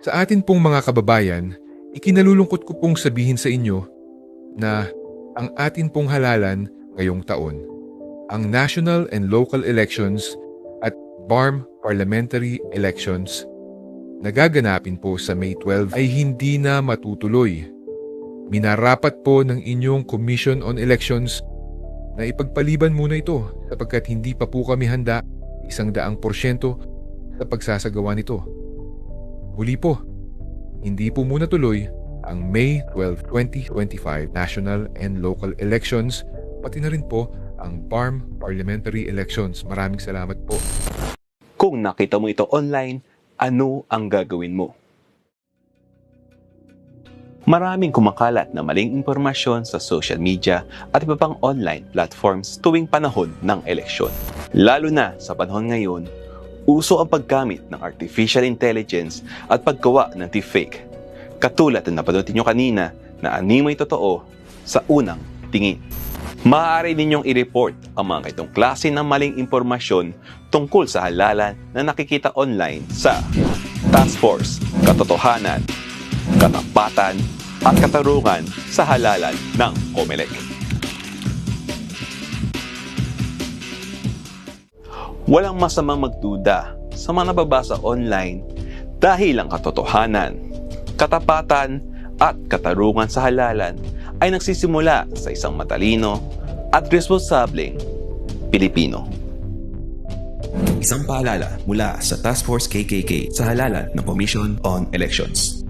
Sa atin pong mga kababayan, ikinalulungkot ko pong sabihin sa inyo na ang atin pong halalan ngayong taon, ang national and local elections at BARM parliamentary elections na gaganapin po sa May 12 ay hindi na matutuloy. Minarapat po ng inyong Commission on Elections na ipagpaliban muna ito sapagkat hindi pa po kami handa isang daang porsyento sa pagsasagawa nito. Muli po, hindi po muna tuloy ang May 12, 2025 national and local elections pati na rin po ang BARM parliamentary elections. Maraming salamat po. Kung nakita mo ito online, ano ang gagawin mo? Maraming kumakalat na maling impormasyon sa social media at iba pang online platforms tuwing panahon ng eleksyon. Lalo na sa panahon ngayon, uso ang paggamit ng artificial intelligence at paggawa ng deepfake. Katulad na napanood nyo kanina na animoy totoo sa unang tingin. Maaari ninyong i-report ang mga itong klase ng maling impormasyon tungkol sa halalan na nakikita online sa Task Force, Katotohanan, Katapatan at Katarungan sa Halalan ng COMELEC. Walang masamang magduda sa mga nababasa online dahil ang katotohanan, katapatan at katarungan sa halalan ay nagsisimula sa isang matalino at responsableng Pilipino. Isang paalala mula sa Task Force KKK sa halalan ng Commission on Elections.